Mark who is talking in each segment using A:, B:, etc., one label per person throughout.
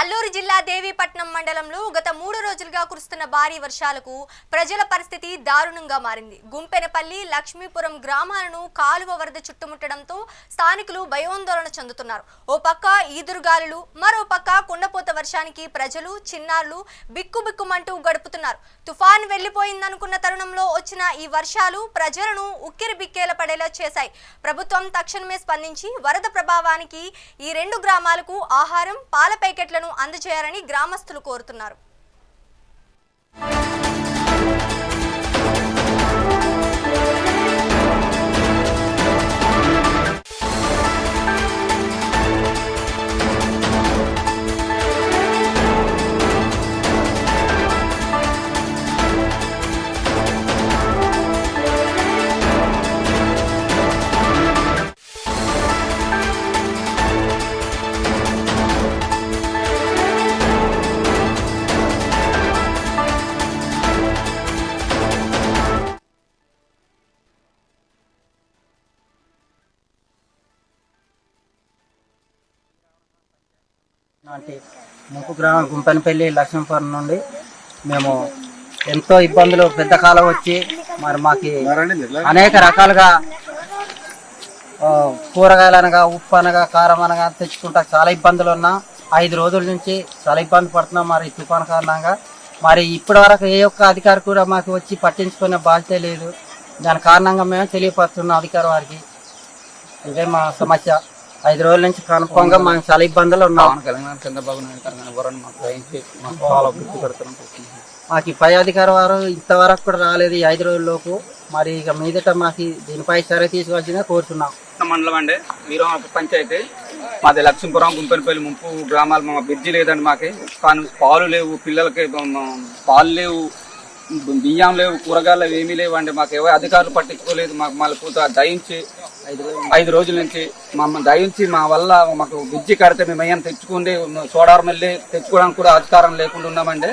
A: అల్లూరు జిల్లా దేవీపట్నం మండలంలో గత మూడు రోజులుగా కురుస్తున్న భారీ వర్షాలకు ప్రజల పరిస్థితి దారుణంగా మారింది. గుంపెనపల్లి లక్ష్మీపురం గ్రామాలను కాలువ వరద చుట్టుముట్టడంతో స్థానికులు భయోందోళన చెందుతున్నారు. ఓ పక్క ఈదురుగాలులు మరో పక్క కుండపోత వర్షానికి ప్రజలు చిన్నారులు బిక్కుబిక్కుమంటూ గడుపుతున్నారు. తుఫాన్ వెళ్ళిపోయిందనుకున్న తరుణంలో వచ్చిన ఈ వర్షాలు ప్రజలను ఉక్కిరి బిక్కేల పడేలా చేశాయి. ప్రభుత్వం తక్షణమే స్పందించి వరద ప్రభావానికి ఈ రెండు గ్రామాలకు ఆహారం పాల ప్యాకెట్లను అందజేయాలని గ్రామస్తులు కోరుతున్నారు.
B: అంటే ముప్పు గ్రామం గుంపనపల్లి లక్ష్మీపురం నుండి మేము ఎంతో ఇబ్బందులు పెద్ద కాలం వచ్చి మరి మాకు అనేక రకాలుగా కూరగాయలు అనగా ఉప్పు అనగా కారం అనగా తెచ్చుకుంటా చాలా ఇబ్బందులు ఉన్నా. ఐదు రోజుల నుంచి చాలా ఇబ్బంది పడుతున్నాం మరి తుఫాను కారణంగా. మరి ఇప్పటి వరకు ఏ ఒక్క అధికారి కూడా మాకు వచ్చి పట్టించుకునే బాధ్యత లేదు. దాని కారణంగా మేము తెలియపరుస్తున్నాం అధికారి వారికి. ఇదే మా సమస్య. ఐదు రోజుల నుంచి కన్ఫామ్గా మాకు చాలా ఇబ్బందులు ఉన్నాం.
C: కళ్యాణ్ చంద్రబాబు నాయుడు గారు ఎవరన్నా మాకు దయించి మాకు చాలా గుర్తు కోరుకుంటున్నాను.
B: మాకు ఈ పై అధికారి వారు ఇంతవరకు కూడా రాలేదు ఈ ఐదు రోజుల్లోపు. మరి ఇక మీదట మాకు దీనిపై సరే తీసుకోవాల్సిందే కోరుతున్నాం
C: మండలం అండి మీరు పంచాయతీ. మాది లక్ష్మీపురం గుంపెనపల్లి ముంపు గ్రామాలు మా బ్రిడ్జి లేదండి మాకి. కానీ పాలు లేవు పిల్లలకి పాలు లేవు బియ్యం లేవు కూరగాయలు ఏమీ లేవు అండి మాకు ఎవరు అధికారులు పట్టించుకోలేదు. మాకు మళ్ళీ పూత దయించి ఐదు రోజుల నుంచి మమ్మల్ని దయించి మా వల్ల మాకు బుజ్జి కడితే మేము ఏమైనా తెచ్చుకుంది సోడారం వెళ్ళి తెచ్చుకోవడానికి కూడా అధికారం లేకుండా ఉన్నామండి.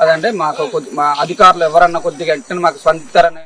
C: అదండి మాకు మా అధికారులు ఎవరన్నా కొద్దిగా వెంటనే మాకు స్పందిస్తారని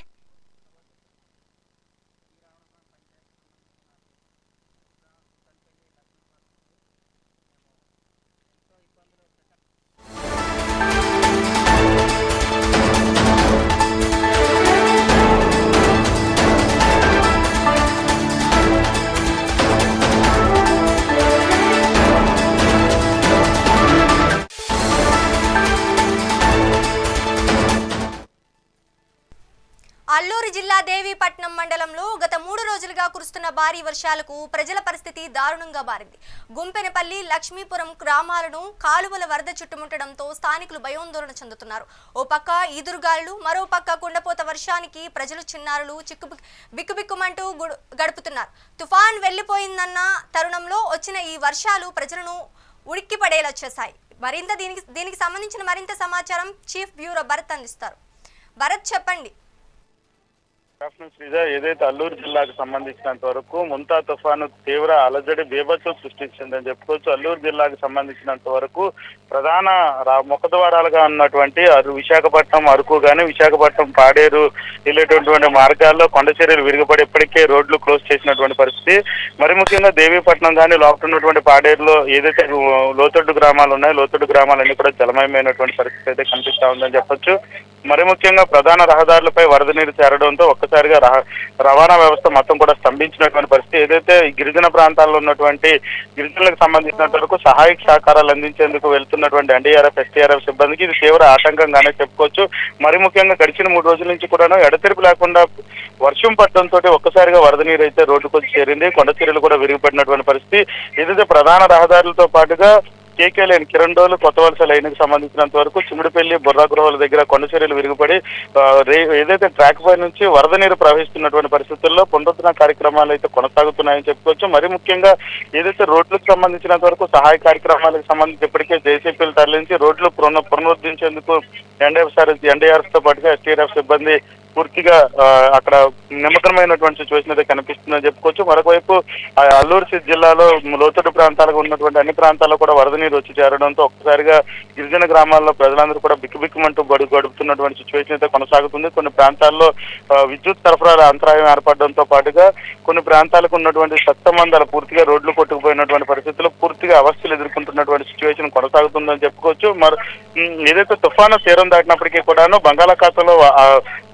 A: అల్లూరు జిల్లా దేవీపట్నం మండలంలో గత మూడు రోజులుగా కురుస్తున్న భారీ వర్షాలకు ప్రజల పరిస్థితి దారుణంగా మారింది. గుంపెనపల్లి లక్ష్మీపురం గ్రామాలను కాలువల వరద చుట్టుముట్టడంతో స్థానికులు భయోందోళన చెందుతున్నారు. ఓ పక్క ఈదురుగాలు మరో పక్క కుండపోత వర్షానికి ప్రజలు చిన్నారులు చిక్కు బిక్కుబిక్కుమంటూ గుడు- గడుపుతున్నారు. తుఫాన్ వెళ్ళిపోయిందన్న తరుణంలో వచ్చిన ఈ వర్షాలు ప్రజలను ఉడిక్కి పడేలా చేశాయి. మరింత దీనికి దీనికి సంబంధించిన మరింత సమాచారం చీఫ్ బ్యూరో భరత్ అందిస్తారు. భరత్ చెప్పండి.
D: ఆఫ్టర్నూన్ శ్రీజ. ఏదైతే అల్లూరు జిల్లాకు సంబంధించినంత వరకు ముంతా తుఫాను తీవ్ర అలజడి బీభత్సం సృష్టించిందని చెప్పుకోవచ్చు. అల్లూరు జిల్లాకు సంబంధించినంత వరకు ప్రధాన ముఖద్వారాలుగా ఉన్నటువంటి అరు విశాఖపట్నం అరకు కానీ విశాఖపట్నం పాడేరు వెళ్ళేటటువంటి మార్గాల్లో కొండ చర్యలు విరిగిపడి ఇప్పటికే రోడ్లు క్లోజ్ చేసినటువంటి పరిస్థితి. మరి ముఖ్యంగా దేవీపట్నం కానీ లోపల ఉన్నటువంటి పాడేరులో ఏదైతే లోతొడ్డు గ్రామాలు ఉన్నాయో లోతొడ్డు గ్రామాలన్నీ కూడా జలమయమైనటువంటి పరిస్థితి అయితే కనిపిస్తా ఉందని చెప్పొచ్చు. మరి ముఖ్యంగా ప్రధాన రహదారులపై వరద నీరు చేరడంతో ఒక్కసారిగా రవాణా వ్యవస్థ మొత్తం కూడా స్తంభించినటువంటి పరిస్థితి. ఏదైతే గిరిజన ప్రాంతాల్లో ఉన్నటువంటి గిరిజనులకు సంబంధించినంత వరకు సహాయక సహకారాలు అందించేందుకు వెళ్తున్నటువంటి ఎన్డీఆర్ఎఫ్ ఎస్టీఆర్ఎఫ్ సిబ్బందికి ఇది తీవ్ర ఆటంకంగానే చెప్పుకోవచ్చు. మరి ముఖ్యంగా గడిచిన మూడు రోజుల నుంచి కూడా ఎడతెరిపి లేకుండా వర్షం పట్టడంతో ఒక్కసారిగా వరద నీరు అయితే రోడ్డుకు వచ్చి చేరింది. కొండ చీరలు కూడా విరిగిపడినటువంటి పరిస్థితి. ఏదైతే ప్రధాన రహదారులతో పాటుగా కేకే లేని కిరండోలు కొత్త వలస లైన్కి సంబంధించినంత వరకు చిమిడిపల్లి బుర్రా గృహాల దగ్గర కొండ చర్యలు విరిగిపడి రే- ఏదైతే ట్రాక్ పై నుంచి వరద నీరు ప్రవహిస్తున్నటువంటి పరిస్థితుల్లో పునరుద్ధరణ కార్యక్రమాలు అయితే కొనసాగుతున్నాయని చెప్పుకోవచ్చు. మరి ముఖ్యంగా ఏదైతే రోడ్లకు సంబంధించినంత వరకు సహాయ కార్యక్రమాలకు సంబంధించి ఇప్పటికే జేసీపీలు తరలించి రోడ్లు పునరుద్ధరించేందుకు ఎన్డీఎఫ్ ఎన్డీఆర్ఎఫ్తో పాటుగా ఎస్టీఆర్ఎఫ్ సిబ్బంది పూర్తిగా అక్కడ నిమగ్నమైనటువంటి సిచ్యువేషన్ అయితే కనిపిస్తుందని చెప్పుకోవచ్చు. మరొకవైపు ఆ, అల్లూరు సి- జిల్లాలో లోతట్టు ప్రాంతాలకు ఉన్నటువంటి అన్ని ప్రాంతాల్లో కూడా వరద నీరు వచ్చి చేరడంతో ఒక్కసారిగా గిరిజన గ్రామాల్లో ప్రజలందరూ కూడా బిక్కుబిక్కుమంటూ గడు గడుపుతున్నటువంటి సిచ్యువేషన్ అయితే కొనసాగుతుంది. కొన్ని ప్రాంతాల్లో విద్యుత్ సరఫరాల అంతరాయం ఏర్పడడంతో పాటుగా కొన్ని ప్రాంతాలకు ఉన్నటువంటి సత్తమందాలు పూర్తిగా రోడ్లు కొట్టుకుపోయినటువంటి పరిస్థితుల్లో పూర్తిగా అవస్థలు ఎదుర్కొంటున్నటువంటి సిచ్యువేషన్ కొనసాగుతుందని చెప్పుకోవచ్చు. మరి ఏదైతే తుఫాను తీరం దాటినప్పటికీ కూడాను బంగాళాఖాతంలో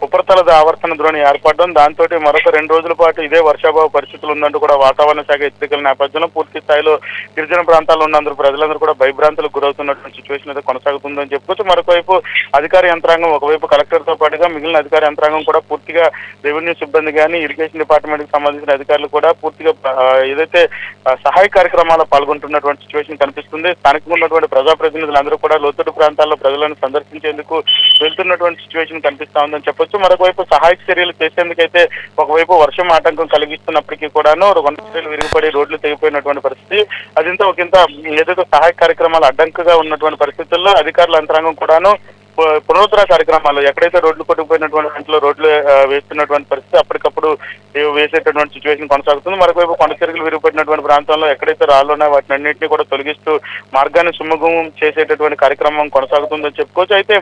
D: ఉపరిత ఉపరితల ఆవర్తన ద్రోణి ఏర్పడడం దాంతో మరొక రెండు రోజుల పాటు ఇదే వర్షాభావ పరిస్థితులు ఉందంటూ కూడా వాతావరణ శాఖ హెచ్చరికల నేపథ్యంలో పూర్తి స్థాయిలో గిరిజన ప్రాంతాల్లో ఉన్న ప్రజలందరూ కూడా భయభ్రాంతులకు గురవుతున్నటువంటి సిచ్యువేషన్ అయితే కొనసాగుతుందని చెప్పుకోవచ్చు. మరొకవైపు అధికార యంత్రాంగం ఒకవైపు కలెక్టర్తో పాటుగా మిగిలిన అధికార యంత్రాంగం కూడా పూర్తిగా రెవెన్యూ సిబ్బంది కానీ ఇరిగేషన్ డిపార్ట్మెంట్కి సంబంధించిన అధికారులు కూడా పూర్తిగా ఏదైతే సహాయ కార్యక్రమాల్లో పాల్గొంటున్నటువంటి సిచ్యువేషన్ కనిపిస్తుంది. స్థానికంగా ఉన్నటువంటి ప్రజాప్రతినిధులందరూ కూడా లోతట్టు ప్రాంతాల్లో ప్రజలను సందర్శించేందుకు వెళ్తున్నటువంటి సిచ్యువేషన్ కనిపిస్తా ఉందని చెప్పొచ్చు. మరొక వైపు సహాయక చర్యలు చేసేందుకైతే ఒకవైపు వర్షం ఆటంకం కలిగిస్తున్నప్పటికీ కూడాను వంద చర్యలు విరిగిపడి రోడ్లు తెగిపోయినటువంటి పరిస్థితి. అదింత ఒకంత ఏదైతే సహాయక కార్యక్రమాలు అడ్డంకుగా ఉన్నటువంటి పరిస్థితుల్లో అధికారుల యంత్రాంగం కూడాను పునరుద్ధరణ కార్యక్రమాలు ఎక్కడైతే రోడ్లు కొట్టుకుపోయినటువంటి దాంట్లో రోడ్లు వేస్తున్నటువంటి పరిస్థితి అప్పటికప్పుడు వేసేటటువంటి సిచ్యువేషన్ కొనసాగుతుంది. మరొకవైపు కొండ చెరువులు విరిగిపడినటువంటి ప్రాంతంలో ఎక్కడైతే రాళ్ళు ఉన్నాయో వాటిని అన్నింటినీ కూడా తొలగిస్తూ మార్గాన్ని సుమగం చేసేటటువంటి కార్యక్రమం కొనసాగుతుందని చెప్పుకోవచ్చు. అయితే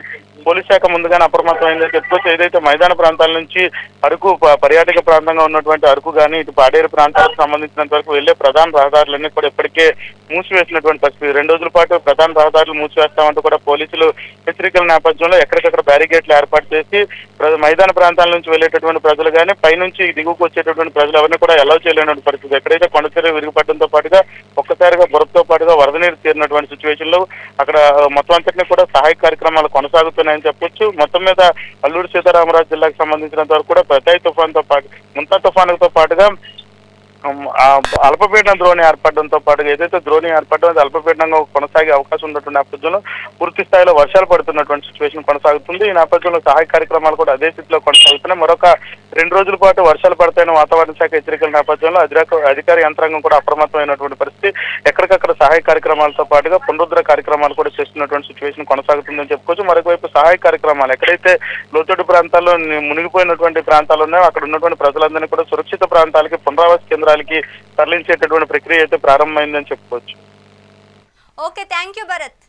D: పోలీస్ శాఖ ముందుగానే అప్రమత్తమైందని చెప్పుకోవచ్చు. ఏదైతే మైదాన ప్రాంతాల నుంచి అరకు పర్యాటక ప్రాంతంగా ఉన్నటువంటి అరకు కానీ ఇటు పాడేరు ప్రాంతాలకు సంబంధించినంత వరకు వెళ్ళే ప్రధాన రహదారులన్నీ కూడా ఇప్పటికే మూసివేసినటువంటి పరిస్థితి. రెండు రోజుల పాటు ప్రధాన రహదారులు మూసివేస్తామంటూ కూడా పోలీసులు హెచ్చరికల నేపథ్యంలో ఎక్కడికక్కడ బ్యారికేడ్లు ఏర్పాటు చేసి ప్ర- మైదాన ప్రాంతాల నుంచి వెళ్ళేటటువంటి ప్రజలు కానీ పైనుంచి దిగువకు వచ్చేటటువంటి ప్రజలు ఎవరిని కూడా ఎలా చేయలేనటువంటి పరిస్థితి. ఎక్కడైతే కొండ విరిగిపడడంతో పాటుగా ఒక్కసారిగా బురదతో పాటుగా వరద నీరు చేరినటువంటి సిచ్యువేషన్లో అక్కడ మొత్తం అంతటినీ కూడా సహాయ కార్యక్రమాలు కొనసాగుతున్నాయని చెప్పొచ్చు. మొత్తం మీద అల్లూరు సీతారామరాజు జిల్లాకు సంబంధించినంత వరకు కూడా ప్రతాయి తుఫాన్తో పాటు ముంతా తుఫానుతో పాటుగా అల్పపీడన ద్రోణి ఏర్పడడంతో పాటుగా ఏదైతే ద్రోణి ఏర్పడడం అది అల్పపీడనంగా కొనసాగే అవకాశం ఉన్నటువంటి నేపథ్యంలో పూర్తి స్థాయిలో వర్షాలు పడుతున్నటువంటి సిచ్యువేషన్ కొనసాగుతుంది. ఈ నేపథ్యంలో సహాయ కార్యక్రమాలు కూడా అదే స్థితిలో కొనసాగుతున్నాయి. మరొక రెండు రోజుల పాటు వర్షాలు పడతాయని వాతావరణ శాఖ హెచ్చరికల నేపథ్యంలో అధికార యంత్రాంగం కూడా అప్రమత్తమైనటువంటి పరిస్థితి. ఎక్కడికక్కడ సహాయ కార్యక్రమాలతో పాటుగా పునరుద్ధర కార్యక్రమాలు కూడా చేస్తున్నటువంటి సిచ్యువేషన్ కొనసాగుతుందని చెప్పుకోవచ్చు. మరొకవైపు సహాయ కార్యక్రమాలు ఎక్కడైతే లోతట్టు ప్రాంతాల్లో మునిగిపోయినటువంటి ప్రాంతాలు ఉన్నాయో అక్కడ ఉన్నటువంటి ప్రజలందరినీ కూడా సురక్షిత ప్రాంతాలకి పునరావాస కేంద్రాలకి తరలించేటటువంటి ప్రక్రియ అయితే ప్రారంభమైందని చెప్పుకోవచ్చు.
A: Okay thank you Bharat